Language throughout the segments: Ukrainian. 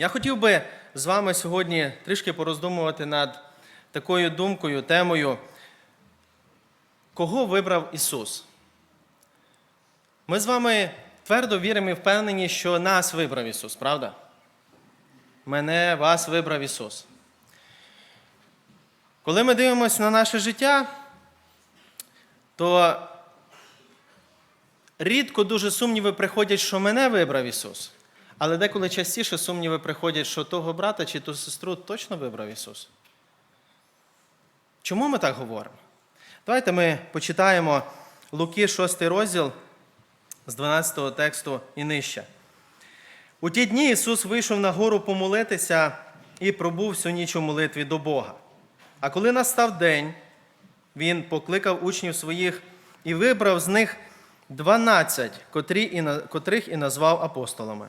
Я хотів би з вами сьогодні трішки пороздумувати над такою думкою, темою, кого вибрав Ісус. Ми з вами твердо віримо і впевнені, що нас вибрав Ісус, правда? Мене, вас вибрав Ісус. Коли ми дивимося на наше життя, то рідко дуже сумніви приходять, що мене вибрав Ісус. Але деколи частіше сумніви приходять, що того брата чи ту сестру точно вибрав Ісус. Чому ми так говоримо? Давайте ми почитаємо Луки 6 розділ з 12 тексту і нижче. У ті дні Ісус вийшов на гору помолитися і пробув всю ніч у молитві до Бога. А коли настав день, Він покликав учнів своїх і вибрав з них дванадцять, котрі і на- котрих і назвав апостолами.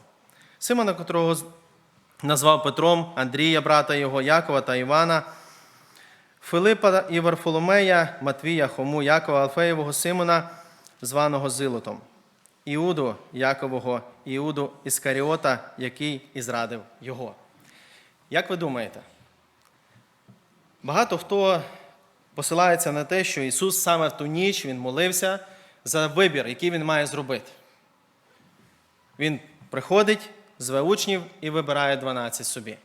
Симона, котрого назвав Петром, Андрія, брата його, Якова та Івана, Филипа і Варфоломея, Матвія, Хому, Якова, Алфеєвого Симона, званого Зилотом, Іуду Якового, Іуду Іскаріота, який і зрадив його. Як ви думаєте? Багато хто посилається на те, що Ісус саме в ту ніч Він молився за вибір, який Він має зробити. Він приходить, зве учнів і вибирає 12 собі.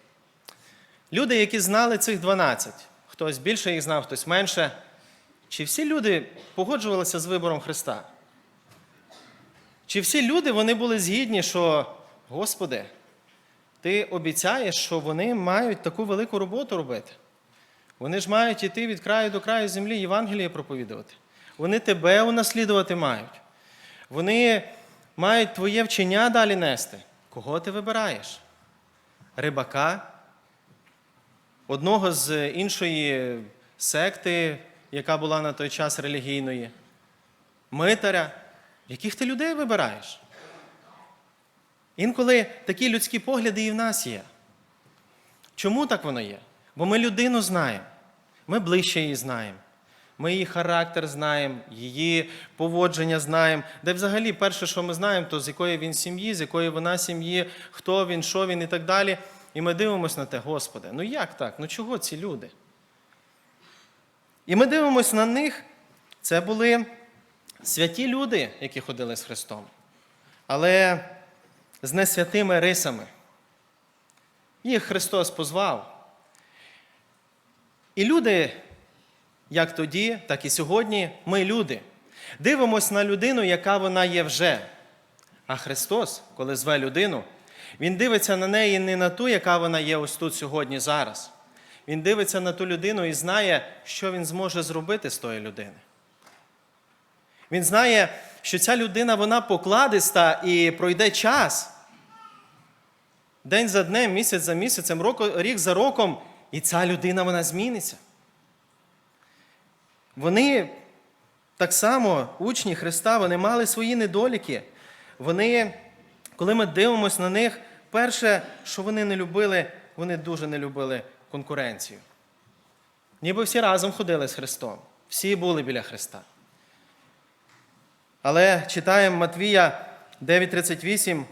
Люди, які знали цих 12, хтось більше їх знав, хтось менше. Чи всі люди погоджувалися з вибором Христа? Чи всі люди вони були згідні, що, Господи, Ти обіцяєш, що вони мають таку велику роботу робити? Вони ж мають іти від краю до краю землі Євангеліє проповідувати. Вони тебе унаслідувати мають. Вони мають твоє вчення далі нести. Кого ти вибираєш? Рибака? Одного з іншої секти, яка була на той час релігійної, митаря. Яких ти людей вибираєш? Інколи такі людські погляди і в нас є. Чому так воно є? Бо ми людину знаємо, ми ближче її знаємо. Ми її характер знаємо, її поводження знаємо. Де взагалі перше, що ми знаємо, то з якої він сім'ї, з якої вона сім'ї, хто він, що він і так далі. І ми дивимося на те, Господи, ну як так? Ну чого ці люди? І ми дивимося на них. Це були святі люди, які ходили з Христом, але з несвятими рисами. Їх Христос позвав. І люди, як тоді, так і сьогодні, ми люди. Дивимося на людину, яка вона є вже. А Христос, коли зве людину, Він дивиться на неї не на ту, яка вона є ось тут сьогодні, зараз. Він дивиться на ту людину і знає, що він зможе зробити з тої людини. Він знає, що ця людина вона покладиста і пройде час. День за днем, місяць за місяцем, рік за роком, і ця людина вона зміниться. Вони так само, учні Христа, вони мали свої недоліки. Вони, коли ми дивимося на них, перше, що вони не любили, вони дуже не любили конкуренцію. Ніби всі разом ходили з Христом, всі були біля Христа. Але читаємо Матвія 9:38.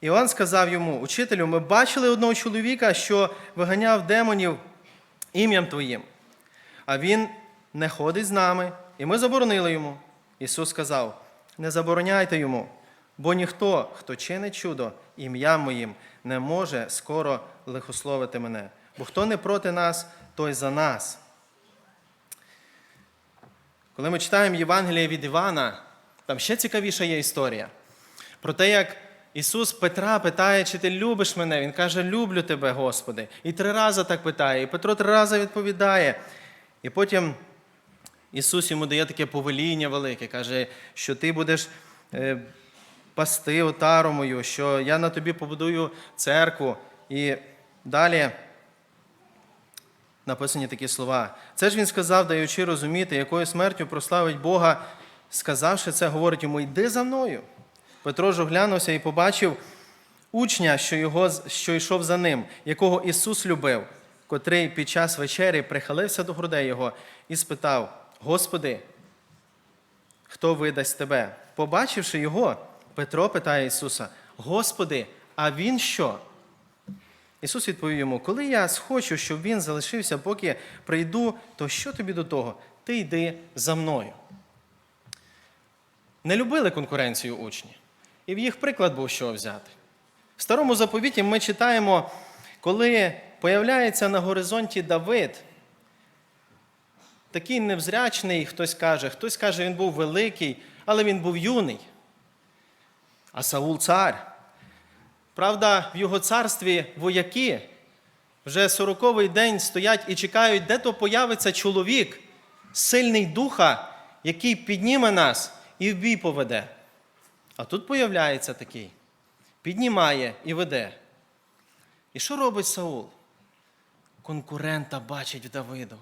Іоанн сказав йому: Учителю, ми бачили одного чоловіка, що виганяв демонів ім'ям Твоїм, а він не ходить з нами, і ми заборонили йому. Ісус сказав: Не забороняйте йому, бо ніхто, хто чинить чудо ім'ям моїм, не може скоро лихословити мене. Бо хто не проти нас, той за нас. Коли ми читаємо Євангеліє від Івана, там ще цікавіша є історія. Про те, як Ісус Петра питає, чи ти любиш мене? Він каже, люблю тебе, Господи. І три рази так питає. І Петро три рази відповідає. І потім Ісус йому дає таке повеління велике, каже, що ти будеш е, пасти отару мою, що я на тобі побудую церкву. І далі написані такі слова. Це ж він сказав, даючи розуміти, якою смертю прославить Бога, сказавши це, говорить йому: йди за мною. Петро ж оглянувся і побачив учня, що, його, що йшов за ним, якого Ісус любив, котрий під час вечері прихилився до грудей його і спитав: Господи, хто видасть тебе? Побачивши його, Петро питає Ісуса: Господи, а він що? Ісус відповів йому: Коли я схочу, щоб він залишився, поки прийду, то що тобі до того? Ти йди за мною. Не любили конкуренцію учні, і в їх приклад був що взяти. В старому заповіті ми читаємо, коли появляється на горизонті Давид, такий невзрячний, хтось каже, хтось каже, він був великий, але він був юний. А Саул цар. Правда, в його царстві вояки вже сороковий день стоять і чекають, де то появиться чоловік, сильний духа, який підніме нас і в бій поведе. А тут появляється такий, піднімає і веде. І що робить Саул? Конкурента бачить в Давиду.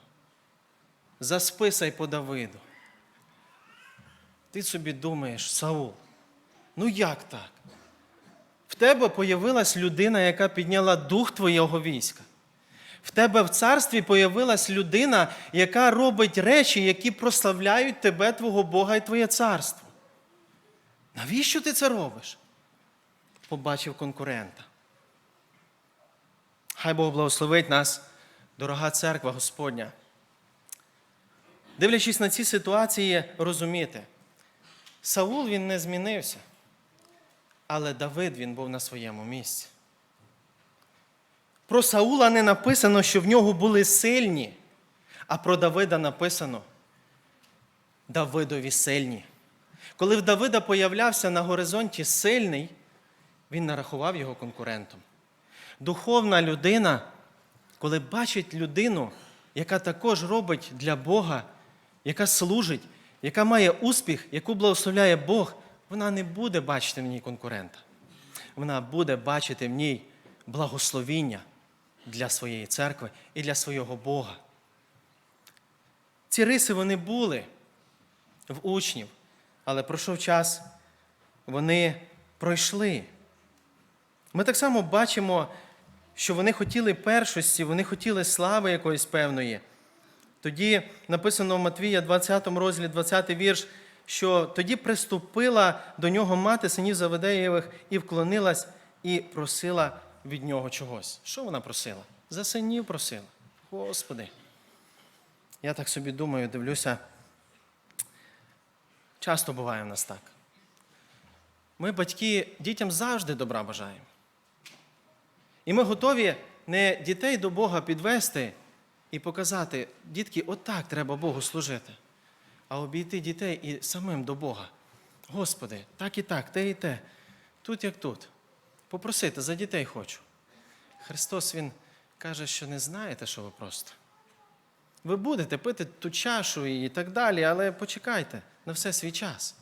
Засписай по Давиду. Ти собі думаєш, Саул, ну як так? В тебе появилась людина, яка підняла дух твого війська. В тебе в царстві появилась людина, яка робить речі, які прославляють тебе, твого Бога і твоє царство. Навіщо ти це робиш? Побачив конкурента. Хай Бог благословить нас, дорога церква Господня. Дивлячись на ці ситуації, розуміти, Саул він не змінився, але Давид він був на своєму місці. Про Саула не написано, що в нього були сильні, а про Давида написано Давидові сильні. Коли в Давида появлявся на горизонті сильний, він нарахував його конкурентом. Духовна людина, коли бачить людину, яка також робить для Бога, яка служить, яка має успіх, яку благословляє Бог, вона не буде бачити в ній конкурента. Вона буде бачити в ній благословіння для своєї церкви і для свого Бога. Ці риси вони були в учнів, але пройшов час, вони пройшли. Ми так само бачимо, що вони хотіли першості, вони хотіли слави якоїсь певної. Тоді написано в Матвія, 20 розділі, 20 вірш, що тоді приступила до нього мати синів Заведеєвих і вклонилась і просила від нього чогось. Що вона просила? За синів просила. Господи. Я так собі думаю, дивлюся. Часто буває в нас так. Ми, батьки, дітям завжди добра бажаємо. І ми готові не дітей до Бога підвести і показати, дітки, отак треба Богу служити, а обійти дітей і самим до Бога. Господи, так і так, те і те. Тут як тут. Попросити за дітей хочу. Христос Він каже, що не знаєте, що ви просто. Ви будете пити ту чашу і так далі, але почекайте на все свій час.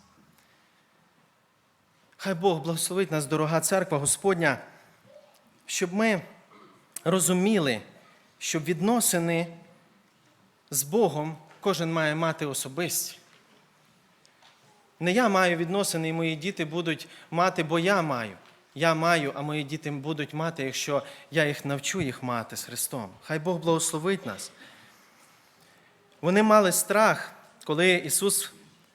Хай Бог благословить нас, дорога церква Господня, щоб ми розуміли, що відносини з Богом кожен має мати особисті. Не я маю відносини, і мої діти будуть мати, бо я маю. Я маю, а мої діти будуть мати, якщо я їх навчу їх мати з Христом. Хай Бог благословить нас. Вони мали страх, коли Ісус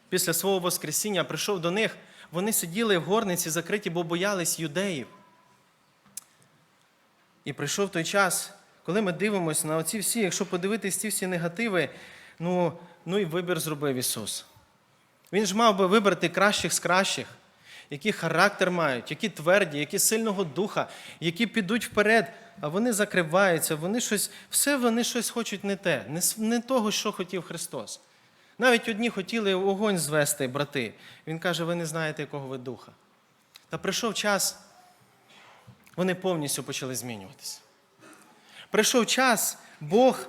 після свого Воскресіння прийшов до них, вони сиділи в горниці закриті, бо боялись юдеїв. І прийшов той час, коли ми дивимося на оці всі, якщо подивитись ці всі негативи, ну, ну і вибір зробив Ісус. Він ж мав би вибрати кращих з кращих, які характер мають, які тверді, які сильного духа, які підуть вперед, а вони закриваються, вони щось, все вони щось хочуть не те, не, не того, що хотів Христос. Навіть одні хотіли вогонь звести, брати. Він каже, ви не знаєте, якого ви духа. Та прийшов час, вони повністю почали змінюватися. Прийшов час, Бог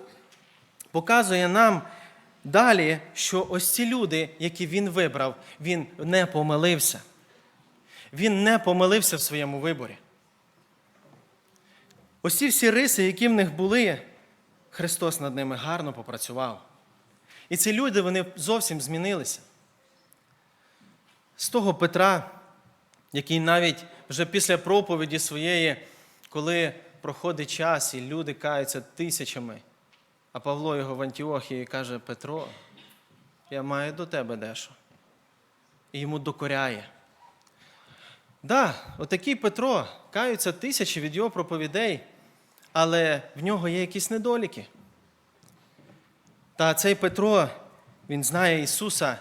показує нам далі, що ось ці люди, які він вибрав, він не помилився. Він не помилився в своєму виборі. Ось ці всі риси, які в них були, Христос над ними гарно попрацював. І ці люди вони зовсім змінилися. З того Петра, який навіть вже після проповіді своєї, коли проходить час і люди каються тисячами, а Павло його в Антіохії каже: Петро, я маю до тебе дещо. І йому докоряє. Да, отакий Петро, каються тисячі від його проповідей, але в нього є якісь недоліки. Та цей Петро, він знає Ісуса,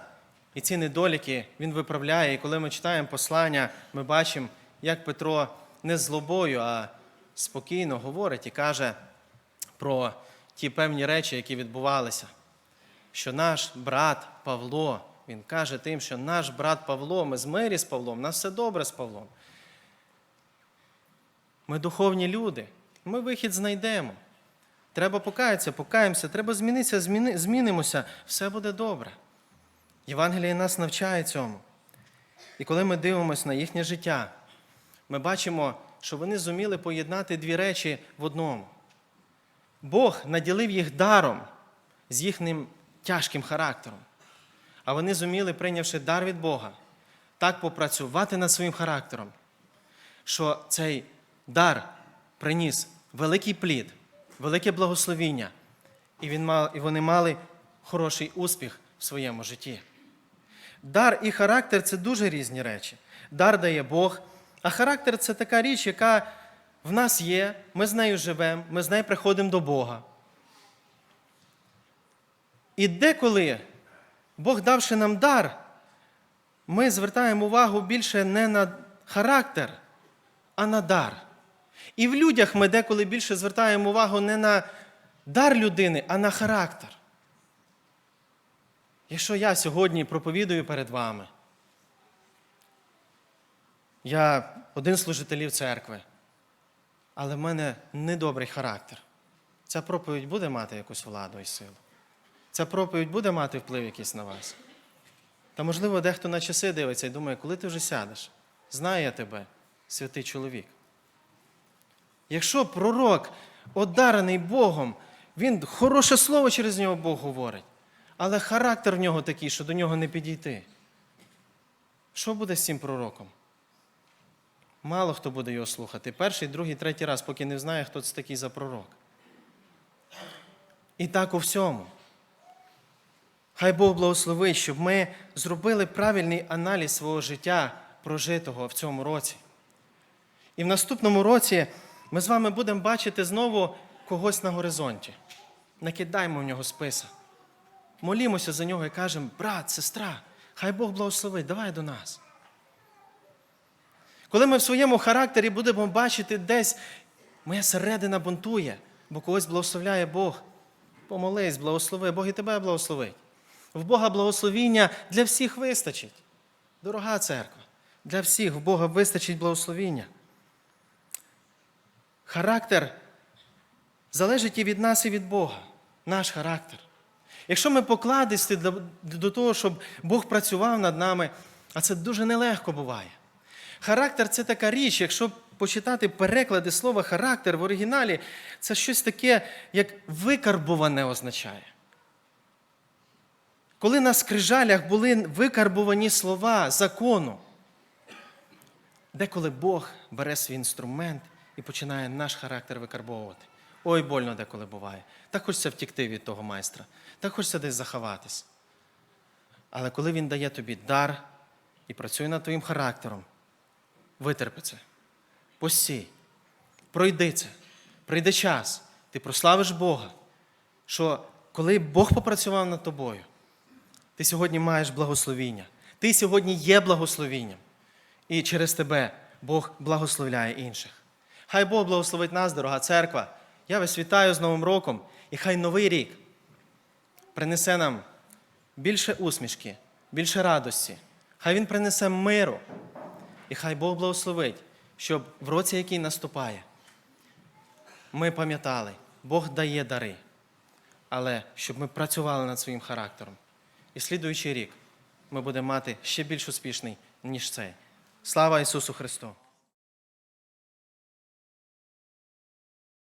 і ці недоліки Він виправляє. І коли ми читаємо послання, ми бачимо, як Петро не злобою, а спокійно говорить і каже про ті певні речі, які відбувалися. Що наш брат Павло, він каже тим, що наш брат Павло, ми з мирі з Павлом, у нас все добре з Павлом. Ми духовні люди, ми вихід знайдемо. Треба покаятися, покаємося, треба змінитися, зміни, змінимося, все буде добре. Євангеліє нас навчає цьому. І коли ми дивимося на їхнє життя, ми бачимо, що вони зуміли поєднати дві речі в одному. Бог наділив їх даром з їхнім тяжким характером. А вони зуміли, прийнявши дар від Бога, так попрацювати над своїм характером, що цей дар приніс великий плід, велике благословіння, і, він мав, і вони мали хороший успіх в своєму житті. Дар і характер це дуже різні речі. Дар дає Бог, а характер це така річ, яка в нас є, ми з нею живемо, ми з нею приходимо до Бога. І деколи Бог, давши нам дар, ми звертаємо увагу більше не на характер, а на дар. І в людях ми деколи більше звертаємо увагу не на дар людини, а на характер. Якщо я сьогодні проповідую перед вами, я один з служителів церкви, але в мене недобрий характер. Ця проповідь буде мати якусь владу і силу. Ця проповідь буде мати вплив якийсь на вас. Та, можливо, дехто на часи дивиться і думає, коли ти вже сядеш, знаю я тебе, святий чоловік. Якщо пророк, одарений Богом, він хороше слово через нього Бог говорить, але характер в нього такий, що до нього не підійти. Що буде з цим пророком? Мало хто буде його слухати. Перший, другий, третій раз, поки не знає, хто це такий за пророк. І так у всьому. Хай Бог благословить, щоб ми зробили правильний аналіз свого життя, прожитого в цьому році. І в наступному році ми з вами будемо бачити знову когось на горизонті. Накидаємо в нього списа. Молімося за нього і кажемо, брат, сестра, хай Бог благословить, давай до нас. Коли ми в своєму характері будемо бачити десь, моя середина бунтує, бо когось благословляє Бог. Помолись, благослови, Бог і тебе благословить. В Бога благословіння для всіх вистачить. Дорога церква, для всіх в Бога вистачить благословіння. Характер залежить і від нас, і від Бога. Наш характер. Якщо ми покладисті до того, щоб Бог працював над нами, а це дуже нелегко буває. Характер це така річ, якщо почитати переклади слова характер в оригіналі, це щось таке, як викарбуване означає. Коли на скрижалях були викарбувані слова закону, деколи Бог бере свій інструмент і починає наш характер викарбовувати. Ой, больно деколи буває. Так хочеться втікти від того майстра, так хочеться десь заховатись. Але коли він дає тобі дар і працює над твоїм характером, витерпи це, постій, пройди це, прийде час, ти прославиш Бога, що коли Бог попрацював над тобою, ти сьогодні маєш благословіння. Ти сьогодні є благословінням. І через тебе Бог благословляє інших. Хай Бог благословить нас, дорога церква. Я вас вітаю з Новим роком, і хай новий рік принесе нам більше усмішки, більше радості. Хай Він принесе миру. І хай Бог благословить, щоб в році, який наступає, ми пам'ятали, Бог дає дари, але щоб ми працювали над своїм характером. І слідуючий рік ми будемо мати ще більш успішний, ніж цей. Слава Ісусу Христу!